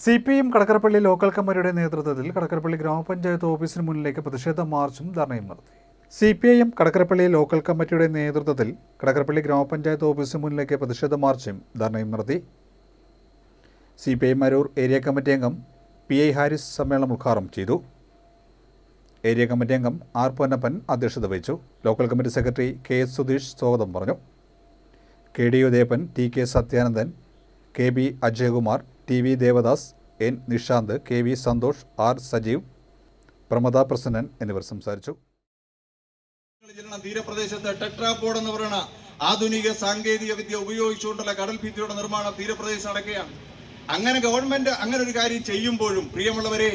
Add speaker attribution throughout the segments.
Speaker 1: C P M Kadakkarappally local കമ്മിറ്റിയുടെ നേതൃത്വത്തിൽ കടക്കരപ്പള്ളി ഗ്രാമപഞ്ചായത്ത് ഓഫീസിന് മുന്നിലേക്ക് പ്രതിഷേധ മാർച്ചും ധർണയും നടത്തി. C P I M Kadakkarappally local കമ്മിറ്റിയുടെ നേതൃത്വത്തിൽ കടക്കരപ്പള്ളി ഗ്രാമപഞ്ചായത്ത് ഓഫീസിന് മുന്നിലേക്ക് പ്രതിഷേധ മാർച്ചും ധർണയും നടത്തി. C P I Marur area committee അംഗം പി ഐ ഹാരിസ് സമ്മേളനം ഉദ്ഘാടനം ചെയ്തു. ഏരിയ കമ്മിറ്റി അംഗം ആർ പൊന്നപ്പൻ അധ്യക്ഷത വഹിച്ചു. Local committee secretary K S Sudheesh സ്വാഗതം പറഞ്ഞു. K D Udayappan T K Sathyanandan K B Ajayakumar T V Devadas N Nishanth K V Santhosh R Sajeev Pramada Prasannan എന്നിവർ സംസാരിച്ചു.
Speaker 2: തീരപ്രദേശത്ത് ടെട്രാപോഡ് എന്ന് പറയുന്ന ആധുനിക സാങ്കേതിക വിദ്യ ഉപയോഗിച്ചുകൊണ്ടുള്ള കടൽ ഭിത്തിയുടെ നിർമ്മാണം തീരപ്രദേശം നടക്കുകയാണ്. അങ്ങനെ ഗവൺമെന്റ് അങ്ങനെ ഒരു കാര്യം ചെയ്യുമ്പോഴും പ്രിയമുള്ളവരെ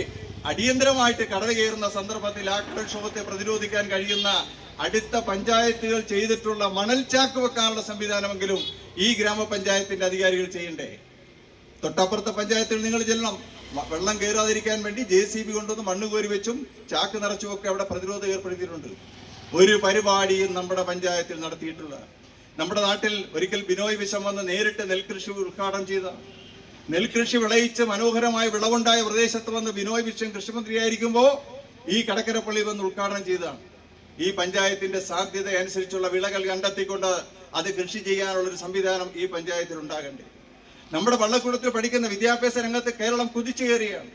Speaker 2: അടിയന്തരമായിട്ട് കടൽ കയറുന്ന സന്ദർഭത്തിൽ ആ കടൽക്ഷോഭത്തെ പ്രതിരോധിക്കാൻ കഴിയുന്ന അടുത്ത പഞ്ചായത്തുകൾ ചെയ്തിട്ടുള്ള മണൽ ചാക്ക് വെക്കാനുള്ള സംവിധാനമെങ്കിലും ഈ ഗ്രാമപഞ്ചായത്തിന്റെ അധികാരികൾ ചെയ്യണ്ടേ? തൊട്ടപ്പുറത്തെ പഞ്ചായത്തിൽ നിങ്ങൾ ചെല്ലണം. വെള്ളം കയറാതിരിക്കാൻ വേണ്ടി ജെ സി ബി കൊണ്ടുവന്ന് മണ്ണ് കോരി വെച്ചും ചാക്ക് നിറച്ചും ഒക്കെ അവിടെ പ്രതിരോധം ഏർപ്പെടുത്തിയിട്ടുണ്ട്. ഒരു പരിപാടിയും നമ്മുടെ പഞ്ചായത്തിൽ നടത്തിയിട്ടില്ല. നമ്മുടെ നാട്ടിൽ ഒരിക്കൽ ബിനോയ് വിഷം വന്ന് നേരിട്ട് നെൽകൃഷി ഉദ്ഘാടനം ചെയ്ത നെൽകൃഷി വിളയിച്ച് മനോഹരമായ വിളവുണ്ടായ പ്രദേശത്ത് വന്ന് ബിനോയ് വിശ്വം കൃഷിമന്ത്രിയായിരിക്കുമ്പോൾ ഈ കടക്കരപ്പള്ളി വന്ന് ഉദ്ഘാടനം ചെയ്തതാണ്. ഈ പഞ്ചായത്തിന്റെ സാധ്യത അനുസരിച്ചുള്ള വിളകൾ കണ്ടെത്തിക്കൊണ്ട് അത് കൃഷി ചെയ്യാനുള്ള ഒരു സംവിധാനം ഈ പഞ്ചായത്തിൽ ഉണ്ടാകണ്ടേ നമ്മുടെ പള്ളക്കൂടത്തിൽ പഠിക്കുന്ന വിദ്യാഭ്യാസ രംഗത്ത് കേരളം കുതിച്ചു കയറിയാണ്.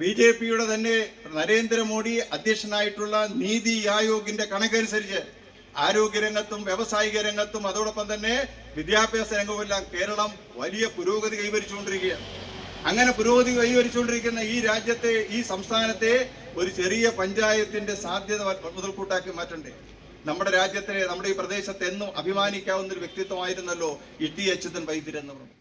Speaker 2: ബി ജെ പിയുടെ തന്നെ നരേന്ദ്രമോദി അധ്യക്ഷനായിട്ടുള്ള നീതി ആയോഗിന്റെ കണക്കനുസരിച്ച് ആരോഗ്യരംഗത്തും വ്യവസായിക രംഗത്തും അതോടൊപ്പം തന്നെ വിദ്യാഭ്യാസ രംഗവുമെല്ലാം കേരളം വലിയ പുരോഗതി കൈവരിച്ചുകൊണ്ടിരിക്കുകയാണ്. അങ്ങനെ പുരോഗതി കൈവരിച്ചുകൊണ്ടിരിക്കുന്ന ഈ രാജ്യത്തെ ഈ സംസ്ഥാനത്തെ ഒരു ചെറിയ പഞ്ചായത്തിന്റെ സാധ്യത മുതൽക്കൂട്ടാക്കി മാറ്റണ്ടേ. നമ്മുടെ രാജ്യത്തിലെ നമ്മുടെ ഈ പ്രദേശത്ത് എന്നും അഭിമാനിക്കാവുന്ന ഒരു വ്യക്തിത്വമായിരുന്നല്ലോ ഇ ടി അച്യുതൻ വൈദ്യരെന്ന് പറഞ്ഞു.